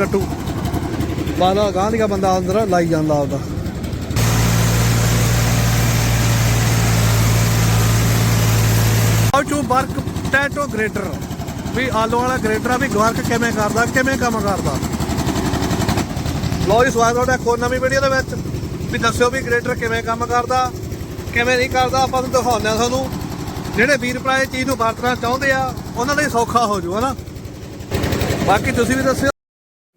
ਕੱਟੂ ਬਾਲਾ ਗਾਂ ਦੀਆਂ ਬੰਦਾ ਅੰਦਰ ਲਾਈ ਜਾਂਦਾ ਆਪਦਾ how to work potato grater. ਵੀ ਆਲੂ ਵਾਲਾ ਗ੍ਰੇਟਰ ਆ, ਵੀ ਵਰਕ ਕਿਵੇਂ ਕਰਦਾ, ਕਿਵੇਂ ਕੰਮ ਕਰਦਾ। ਲੋ ਜੀ, ਸਵਾਗਤ ਤੁਹਾਡਾ ਇੱਕ ਹੋਰ ਨਵੀਂ ਵੀਡੀਓ ਦੇ ਵਿੱਚ। ਵੀ ਦੱਸਿਓ ਵੀ ਗ੍ਰੇਟਰ ਕਿਵੇਂ ਕੰਮ ਕਰਦਾ, ਕਿਵੇਂ ਨਹੀਂ ਕਰਦਾ, ਆਪਾਂ ਤੁਹਾਨੂੰ ਦਿਖਾਉਂਦੇ ਆ ਤੁਹਾਨੂੰ। ਜਿਹੜੇ ਵੀਰ ਭਰਾ ਇਹ ਚੀਜ਼ ਨੂੰ ਵਰਤਣਾ ਚਾਹੁੰਦੇ ਆ, ਉਹਨਾਂ ਲਈ ਸੌਖਾ ਹੋ ਜੂ, ਹਨਾ? ਬਾਕੀ ਤੁਸੀਂ ਵੀ ਦੱਸਿਓ।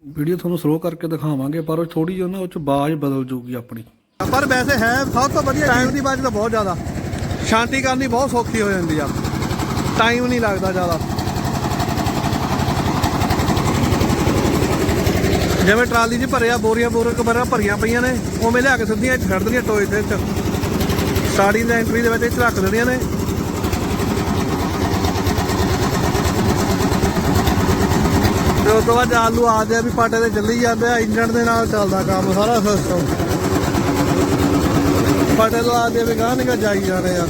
ਵੀਡੀਓ ਤੁਹਾਨੂੰ ਸਲੋ ਕਰਕੇ ਦਿਖਾਵਾਂਗੇ ਪਰ ਉਹ ਥੋੜੀ ਜਿਹੀ ਨਾ ਉਹ ਚ ਆਵਾਜ਼ ਬਦਲ ਜੂਗੀ ਆਪਣੀ। ਪਰ ਵੈਸੇ ਹੈ ਸਭ ਤੋਂ ਵਧੀਆ ਟਾਈਮ ਦੀ ਬਚਤ ਬਹੁਤ ਜ਼ਿਆਦਾ। ਸ਼ਾਂਤੀ ਕਰਨੀ ਬਹੁਤ ਸੌਖੀ ਹੋ ਜਾਂਦੀ ਆ। ਟਾਈਮ ਨਹੀਂ ਲੱਗਦਾ ਜ਼ਿਆਦਾ। ਜਿਵੇਂ ਟਰਾਲੀ 'ਚ ਭਰਿਆ ਬੋਰੀਆਂ ਬੋਰੀਆਂ ਕਬਰਾਂ ਭਰੀਆਂ ਪਈਆਂ ਨੇ ਉਵੇਂ ਲਿਆ ਕੇ ਸਿੱਧੀਆਂ ਇੱਥੇ ਛੱਡ ਦੇਣੀਆਂ ਟੋਏ ਤੇ ਚ। ਸਟਾਰਟਿੰਗ ਦੇ ਐਂਟਰੀ ਦੇ ਵਿੱਚ ਇੱਥੇ ਰੱਖ ਦੇਣੀਆਂ ਨੇ। ਉਸ ਤੋਂ ਬਾਅਦ ਆਲੂ ਆ ਜਾਏ ਵੀ ਪਾਟੇ ਤੇ ਚੱਲੀ ਜਾਂਦੇ ਆ, ਇੰਜਣ ਦੇ ਨਾਲ ਚੱਲਦਾ ਕੰਮ, ਸਾਰਾ ਸਿਸਟਮ ਪਾਟੇ ਤੋਂ ਆ ਜਾਏ ਵੀ ਗਾਂ ਨਿਕਾ ਜਾਈ ਜਾਣੇ ਆ।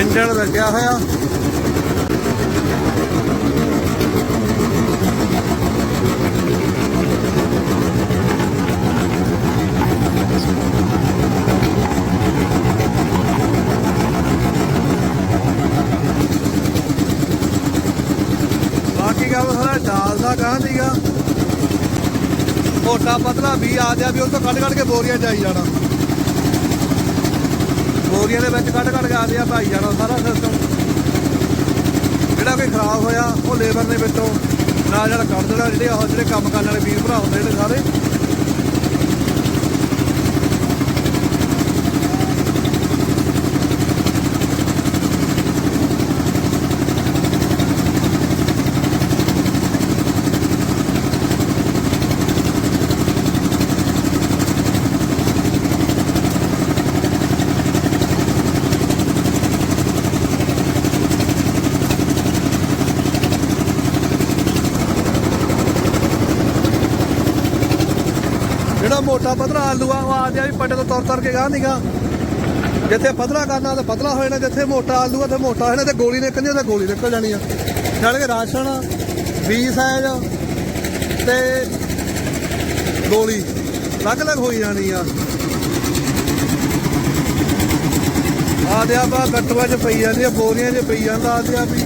ਇੰਜਣ ਲੱਗਿਆ ਹੋਇਆ ਬਾਕੀ ਗੱਲ ਸਾਰਾ ਦਾਲ ਦਾ ਗਾਂ ਦੀਗਾ ਮੋਟਾ ਪਤਲਾ ਵੀ ਆ ਗਿਆ ਵੀ ਉਹ ਤੋਂ ਕੱਢ ਕੱਢ ਕੇ ਬੋਰੀਆਂ ਚ ਆਈ ਜਾਣਾ। ਬੋਰੀਆਂ ਦੇ ਵਿੱਚ ਕੱਢ ਕੱਢ ਕੇ ਆ ਜਾ ਭਾਈ ਜਾਣਾ ਸਾਰਾ ਸਿਸਟਮ ਜਿਹੜਾ ਕੋਈ ਖਰਾਬ ਹੋਇਆ, ਉਹ ਲੇਬਰ ਨੇ ਵਿੱਚੋਂ ਨਾਲ ਨਾਲ ਕੱਢ ਦੇਣਾ, ਜਿਹੜੇ ਉਹ ਜਿਹੜੇ ਕੰਮ ਕਰਨ ਵਾਲੇ ਵੀਰ ਭਰਾ ਹੁੰਦੇ ਨੇ ਸਾਰੇ। ਜਿਹੜਾ ਮੋਟਾ ਪਤਲਾ ਆਲੂ ਆ, ਉਹ ਆ ਜਾ ਵੀ ਪੱਟੇ ਤੋਂ ਤੁਰ ਤੁਰ ਕੇ ਗਾਂ ਨੀਗਾ। ਜਿੱਥੇ ਪਤਲਾ ਕਰਨਾ ਤੇ ਪਤਲਾ ਹੋ ਜਾਣਾ, ਜਿੱਥੇ ਮੋਟਾ ਆਲੂ ਆ ਤੇ ਮੋਟਾ ਹੋ ਜਾਣਾ, ਤੇ ਗੋਲੀ ਨਿਕਲਣੀ ਤੇ ਗੋਲੀ ਨਿਕਲ ਜਾਣੀ ਆ। ਜਾਣ ਕੇ ਰਾਸ਼ਨ 20 ਸਾਈਜ਼ ਤੇ ਗੋਲੀ ਅਲੱਗ ਅਲੱਗ ਹੋਈ ਜਾਣੀ ਆ। ਆ ਦਿਆ ਬਾ ਗੱਟੂਆਂ 'ਚ ਪਈ ਜਾਂਦੀ ਆ, ਬੋਰੀਆਂ 'ਚ ਪਈ ਜਾਂਦਾ ਆ ਵੀ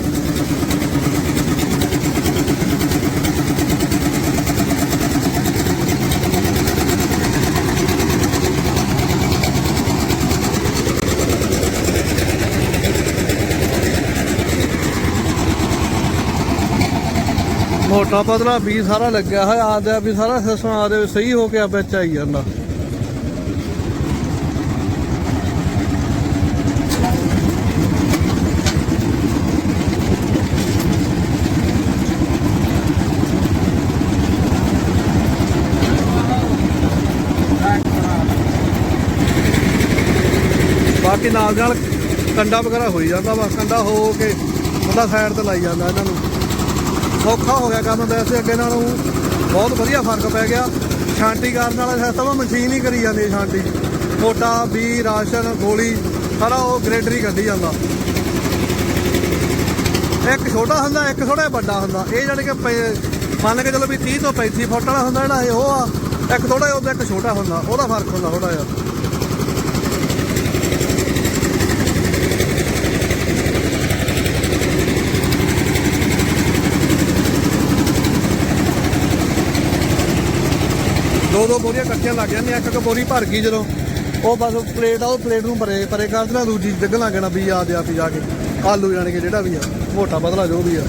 ਮੋਟਾ ਪਤਲਾ ਵੀ ਸਾਰਾ ਲੱਗਿਆ ਹੋਇਆ ਆਦਾ ਵੀ ਸਾਰਾ ਸਿਸਟਮ ਆਦੇ ਸਹੀ ਹੋ ਕੇ ਆ ਵਿੱਚ ਆਈ ਜਾਂਦਾ। ਬਾਕੀ ਨਾਲ ਨਾਲ ਕੰਡਾ ਵਗੈਰਾ ਹੋਈ ਜਾਂਦਾ ਵਾ ਕੰਡਾ ਹੋ ਕੇ ਬੰਦਾ ਸਾਈਡ ਤੇ ਲਾਈ ਜਾਂਦਾ ਇਹਨਾਂ ਨੂੰ। ਸੌਖਾ ਹੋ ਗਿਆ ਕੰਮ ਵੈਸੇ ਅੱਗੇ ਨਾਲੋਂ। ਬਹੁਤ ਵਧੀਆ ਫ਼ਰਕ ਪੈ ਗਿਆ। ਛਾਂਟੀ ਕਰਨ ਵਾਲਾ ਸਿਸਟਮ ਮਸ਼ੀਨ ਹੀ ਕਰੀ ਜਾਂਦੀ ਹੈ ਛਾਂਟੀ ਮੋਟਾ, ਵੀ, ਰਾਸ਼ਨ, ਗੋਲੀ, ਸਾਰਾ ਉਹ ਗ੍ਰੇਡਰ ਹੀ ਕੱਢੀ ਜਾਂਦਾ। ਇੱਕ ਛੋਟਾ ਹੁੰਦਾ, ਇੱਕ ਥੋੜਾ ਵੱਡਾ ਹੁੰਦਾ। ਇਹ ਜਾਣੀ ਕਿ ਪੈ- ਮੰਨ ਕੇ ਚਲੋ ਵੀ 30 ਤੋਂ 35 ਫੁੱਟ ਵਾਲਾ ਹੁੰਦਾ ਜਿਹੜਾ ਇਹ ਉਹ ਆ, ਇੱਕ ਥੋੜਾ ਉਹਦਾ ਇੱਕ ਛੋਟਾ ਹੁੰਦਾ, ਉਹਦਾ ਫ਼ਰਕ ਹੁੰਦਾ ਥੋੜਾ ਜਿਹਾ। ਦੋ ਦੋ ਬੋਰੀਆਂ ਇਕੱਠੀਆਂ ਲੱਗ ਜਾਂਦੀਆਂ ਇੱਕ ਇੱਕ ਬੋਰੀ ਭਰ ਗਈ ਜਦੋਂ। ਉਹ ਬਸ ਪਲੇਟ ਆ, ਉਹ ਪਲੇਟ ਨੂੰ ਭਰੇ ਪਰੇ ਕਰ ਦੇਣਾ, ਦੂਜੀ ਡਿੱਗਣ ਲੱਗ ਜਾਣਾ ਵੀ ਆ ਦਿਆ ਵੀ ਜਾ ਕੇ। ਆਲੂ ਜਾਣਗੇ ਜਿਹੜਾ ਵੀ ਆ, ਮੋਟਾ ਬਦਲਾ ਜੋ ਵੀ ਆ।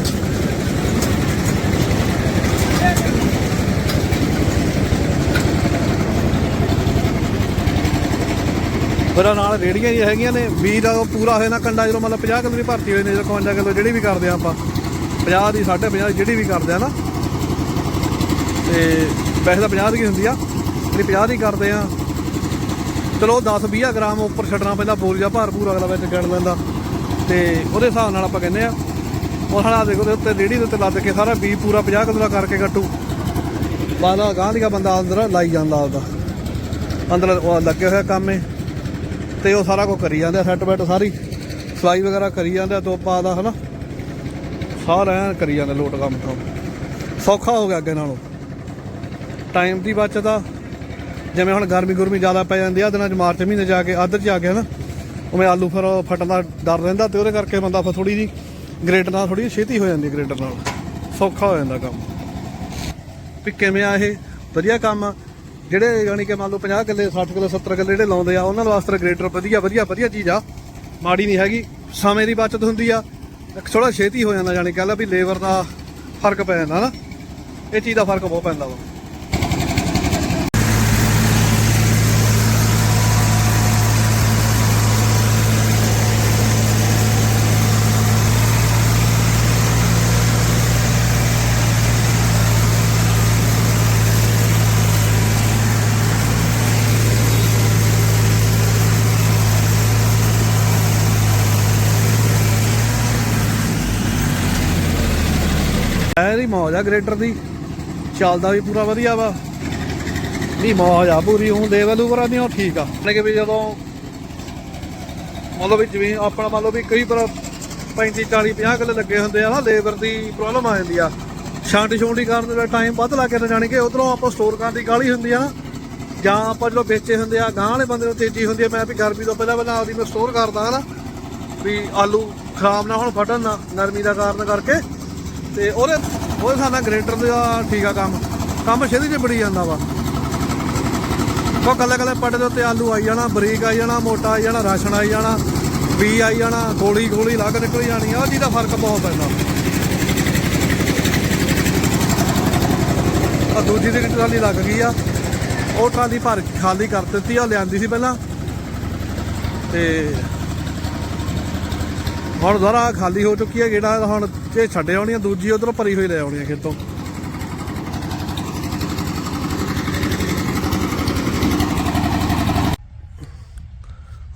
ਫਿਰ ਨਾਲ ਰੇੜੀਆਂ ਹੀ ਹੈਗੀਆਂ ਨੇ ਵੀ ਦਾ ਪੂਰਾ ਹੋਏ ਨਾ ਕੰਡਾ ਜਦੋਂ ਮਤਲਬ 50 ਕਿਲੋ ਦੀ ਭਰਤੀ ਹੋਈ ਨੇ, ਜਦੋਂ 55 ਕਿਲੋ ਜਿਹੜੀ ਵੀ ਕਰਦੇ ਆ ਆਪਾਂ। 50 ਦੀ 50 ਦੀ ਜਿਹੜੀ ਵੀ ਕਰਦੇ ਆ ਨਾ। ਤੇ ਵੈਸੇ ਤਾਂ 50 ਦੀ ਹੁੰਦੀ ਆ, ਜਿਹੜੀ 50 ਦੀ ਕਰਦੇ ਆ। ਚਲੋ 10 20 ਗ੍ਰਾਮ ਉੱਪਰ ਛੱਡਣਾ ਪੈਂਦਾ, ਬੋਰੀ ਦਾ ਭਾਰ ਪੂਰਾ ਅਗਲਾ ਵਿੱਚ ਗਿਣ ਲੈਂਦਾ। ਤੇ ਉਹਦੇ ਹਿਸਾਬ ਨਾਲ ਆਪਾਂ ਕਹਿੰਦੇ ਆ, ਉਹ ਹਣਾ ਦੇਖੋ, ਉਹਦੇ ਉੱਤੇ ਰੇੜੀ ਦੇ ਉੱਤੇ ਲੱਦ ਕੇ ਸਾਰਾ ਬੀ ਪੂਰਾ 50 ਕਿਲੋ ਦਾ ਕਰਕੇ ਗੱਟੂ ਬਾਲਾ ਗਾਂ ਦੀਆਂ ਬੰਦਾ ਅੰਦਰ ਲਾਈ ਜਾਂਦਾ ਉਹਦਾ ਅੰਦਰ ਉਹ ਲੱਗੇ ਹੋਇਆ ਕੰਮ। ਏ ਤੇ ਉਹ ਸਾਰਾ ਕੁਝ ਕਰੀ ਜਾਂਦਾ ਸੈੱਟ ਬੈਟ ਸਾਰੀ। ਸਲਾਈ ਵਗੈਰਾ ਕਰੀ ਜਾਂਦੇ ਆ ਤੋਪਾ ਦਾ, ਹਨਾ। ਸਾਰਾ ਕਰੀ ਜਾਂਦਾ ਲੋਟ ਕੰਮ ਤੋਂ। ਸੌਖਾ ਹੋ ਗਿਆ ਅੱਗੇ ਨਾਲੋਂ। ਟਾਈਮ ਦੀ ਬਚਤ ਆ। ਜਿਵੇਂ ਹੁਣ ਗਰਮੀ ਗੁਰਮੀ ਜ਼ਿਆਦਾ ਪੈ ਜਾਂਦੀ ਆ, ਦਿਨਾਂ ਚ ਮਾਰਚ ਮਹੀਨੇ ਜਾ ਕੇ ਅੱਧ ਚ ਆ ਕੇ ਨਾ, ਉਵੇਂ ਆਲੂ ਫਿਰ ਫਟਣ ਦਾ ਡਰ ਰਹਿੰਦਾ ਤੇ ਉਹਦੇ ਕਰਕੇ ਬੰਦਾ ਫਿਰ ਥੋੜੀ ਜੀ ਗ੍ਰੇਟਰ ਨਾਲ ਥੋੜੀ ਛੇਤੀ ਹੋ ਜਾਂਦੀ ਗ੍ਰੇਟਰ ਨਾਲ। ਸੌਖਾ ਹੋ ਜਾਂਦਾ ਕੰਮ। ਵੀ ਕਿਵੇਂ ਆ ਇਹ? ਵਧੀਆ ਕੰਮ ਆ। ਜਿਹੜੇ ਯਾਨੀ ਕਿ ਮੰਨ ਲਓ 50 ਕਿੱਲੇ 60 ਕਿੱਲੇ 70 ਕਿੱਲੇ ਜਿਹੜੇ ਲਾਉਂਦੇ ਆ, ਉਹਨਾਂ ਵਾਸਤੇ ਗ੍ਰੇਟਰ ਵਧੀਆ ਵਧੀਆ ਵਧੀਆ ਚੀਜ਼ ਆ। ਮਾੜੀ ਨਹੀਂ ਹੈਗੀ। ਸਮੇਂ ਦੀ ਬਚਤ ਹੁੰਦੀ ਆ। ਇੱਕ ਥੋੜਾ ਛੇਤੀ ਹੋ ਜਾਂਦਾ ਯਾਨੀ ਕਹਿ ਲਾ ਵੀ ਲੇਬਰ ਦਾ ਫ਼ਰਕ ਪੈ ਜਾਂਦਾ ਨਾ। ਇਹ ਚੀਜ਼ ਦਾ ਫ਼ਰਕ ਬਹੁਤ ਪੈਂਦਾ ਵਾ। ਇਹਦੀ ਮੌਜ ਆ ਗ੍ਰੇਟਰ ਦੀ। ਚੱਲਦਾ ਵੀ ਪੂਰਾ ਵਧੀਆ ਵਾ। ਨਹੀਂ ਮੌਜ ਆ ਪੂਰੀ, ਹੁਣ ਲੈਵਲ ਉਪਰ ਦੀ ਉਹ ਠੀਕ ਆ। ਮਤਲਬ ਕਿ ਵੀ ਜਦੋਂ ਮਤਲਬ ਵੀ ਜਿਵੇਂ ਆਪਣਾ ਮੰਨ ਲਓ ਵੀ ਕਈ ਪਰ 35 40 50 ਕਿੱਲੇ ਲੱਗੇ ਹੁੰਦੇ ਆ ਨਾ, ਲੇਬਰ ਦੀ ਪ੍ਰੋਬਲਮ ਆ ਜਾਂਦੀ ਆ। ਛਾਂਟੀ ਛੋਂਟੀ ਕਰਨ ਦਾ ਟਾਈਮ ਵੱਧ ਲੱਗ ਜਾਂਦਾ, ਜਾਣੀ ਕਿ ਉਧਰੋਂ ਆਪਾਂ ਸਟੋਰ ਕਰਨ ਦੀ ਗਾਲੀ ਹੁੰਦੀ ਆ ਨਾ। ਜਾਂ ਆਪਾਂ ਜਦੋਂ ਵੇਚੇ ਹੁੰਦੇ ਆ ਗਾਂ ਵਾਲੇ ਬੰਦੇ ਨੂੰ ਤੇਜ਼ੀ ਹੁੰਦੀ ਆ, ਮੈਂ ਵੀ ਗਰਮੀ ਤੋਂ ਪਹਿਲਾਂ ਪਹਿਲਾਂ ਆਪਦੀ ਮੈਂ ਸਟੋਰ ਕਰਦਾ ਨਾ, ਵੀ ਆਲੂ ਖਰਾਬ ਨਾ ਹੋਣ, ਫਟਣ ਨਾ ਨਰਮੀ ਦਾ ਕਾਰਨ ਕਰਕੇ। ਤੇ ਉਹਦੇ ਉਹਦੇ ਸਾਡਾ ਗ੍ਰੇਟਰ ਦਾ ਠੀਕ ਆ ਕੰਮ। ਕੰਮ ਛੇਤੀ ਚ ਬੜੀ ਜਾਂਦਾ ਵਾ। ਉਹ ਕੱਲੇ ਕੱਲੇ ਪੱਟ ਦੇ ਉੱਤੇ ਆਲੂ ਆਈ ਜਾਣਾ, ਬਰੀਕ ਆਈ ਜਾਣਾ, ਮੋਟਾ ਆਈ ਜਾਣਾ, ਰਾਸ਼ਨ ਆਈ ਜਾਣਾ ਵੀ ਆਈ ਜਾਣਾ, ਗੋਲੀ ਗੋਲੀ ਲੱਗ ਨਿਕਲ ਜਾਣੀ ਆ ਉਹ ਚੀਜ਼ ਫ਼ਰਕ ਬਹੁਤ ਪੈਂਦਾ। ਆ ਦੂਜੀ ਦੀ ਟਰਾਲੀ ਲੱਗ ਗਈ ਆ, ਉਹ ਟਰਾਲੀ ਭਰ ਖਾਲੀ ਕਰ ਦਿੱਤੀ ਆ, ਲਿਆਂਦੀ ਸੀ ਪਹਿਲਾਂ। ਤੇ ਹੁਣ ਦੁਬਾਰਾ ਖਾਲੀ ਹੋ ਚੁੱਕੀ ਹੈ ਜਿਹੜਾ ਹੁਣ ਇਹ ਛੱਡੇ ਆਉਣੀ ਆ ਦੂਜੀ ਉਧਰੋਂ ਭਰੀ ਹੋਈ ਲੈ ਆਉਣੀ ਆ ਖੇਤੋਂ।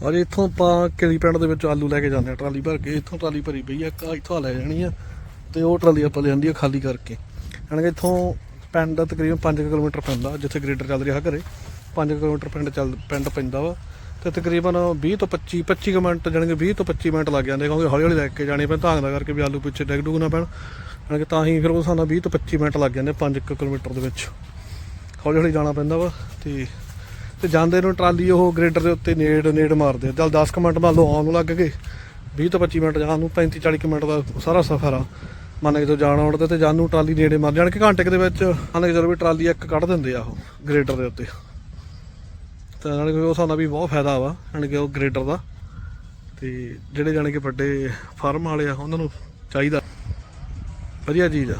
ਔਰ ਇੱਥੋਂ ਆਪਾਂ ਕਿਲੀ ਪਿੰਡ ਦੇ ਵਿੱਚ ਆਲੂ ਲੈ ਕੇ ਜਾਂਦੇ ਆ ਟਰਾਲੀ ਭਰ ਕੇ। ਇੱਥੋਂ ਟਰਾਲੀ ਭਰੀ ਪਈ ਆ ਇੱਥੋਂ ਲੈ ਜਾਣੀ ਆ, ਤੇ ਉਹ ਟਰਾਲੀ ਆਪਾਂ ਲਿਆਂਦੀ ਆ ਖਾਲੀ ਕਰਕੇ। ਯਾਨੀ ਕਿ ਇੱਥੋਂ ਪਿੰਡ ਤਕਰੀਬਨ 5 ਕਿਲੋਮੀਟਰ ਪੈਂਦਾ, ਜਿੱਥੇ ਗ੍ਰੇਡਰ ਚੱਲ ਰਿਹਾ ਘਰੇ। 5 ਕਿਲੋਮੀਟਰ ਪਿੰਡ ਚੱਲ, ਪਿੰਡ ਪੈਂਦਾ ਵਾ। ਤੇ ਤਕਰੀਬਨ 20 ਤੋਂ 25 25 ਕੁ ਮਿੰਟ, ਜਾਣੀ ਕਿ 20 ਤੋਂ 25 ਮਿੰਟ ਲੱਗ ਜਾਂਦੇ ਕਿਉਂਕਿ ਹੌਲੀ ਹੌਲੀ ਲੈ ਕੇ ਜਾਣੇ ਪੈਣ ਧਾਂਗਦਾ ਕਰਕੇ ਵੀ ਆਲੂ ਪਿੱਛੇ ਡਿੱਗ ਡੁੱਗ ਨਾ ਪੈਣ। ਯਾਨੀ ਕਿ ਤਾਂ ਹੀ ਫਿਰ ਉਹ ਸਾਨੂੰ 20 ਤੋਂ 25 ਮਿੰਟ ਲੱਗ ਜਾਂਦੇ 5 ਕਿਲੋਮੀਟਰ ਦੇ ਵਿੱਚ। ਹੌਲੀ ਹੌਲੀ ਜਾਣਾ ਪੈਂਦਾ ਵਾ ਤੇ ਤੇ ਜਾਂਦੇ ਨੂੰ ਟਰਾਲੀ ਉਹ ਗ੍ਰੇਡਰ ਦੇ ਉੱਤੇ ਨੇੜ ਨੇੜ ਮਾਰਦੇ ਆ। ਚੱਲ 10 ਕੁ ਮਿੰਟ ਮੰਨ ਲਓ ਆਉਣ ਨੂੰ ਲੱਗ ਗਏ। 20 ਤੋਂ 25 ਮਿੰਟ ਜਾਣ ਨੂੰ 35 40 ਕੁ ਮਿੰਟ ਦਾ ਸਾਰਾ ਸਫ਼ਰ ਆ। ਮੰਨ ਕੇ ਜਦੋਂ ਜਾਣ ਆਉਣ ਤੇ ਜਾਣ ਨੂੰ ਟਰਾਲੀ ਨੇੜੇ ਮਾਰ ਜਾਣ ਕਿ ਘੰਟੇ ਦੇ ਵਿੱਚ ਮੰਨ ਕੇ ਚਲੋ ਵੀ ਟਰਾਲੀ ਇੱਕ ਕੱਢ ਦਿੰਦੇ ਆ ਉਹ ਗ੍ਰੇਡਰ ਦੇ ਉੱਤੇ। ਤਾਂ ਨਾਲ ਉਹ ਸਾਨੂੰ ਵੀ ਬਹੁਤ ਫਾਇਦਾ ਵਾ ਯਾਨੀ ਕਿ ਉਹ ਗ੍ਰੇਡਰ ਦਾ। ਤੇ ਜਿਹੜੇ ਜਾਣੀ ਕਿ ਵੱਡੇ ਫਾਰਮ ਵਾਲੇ ਆ, ਉਹਨਾਂ ਨੂੰ ਚਾਹੀਦਾ। ਵਧੀਆ ਚੀਜ਼ ਆ।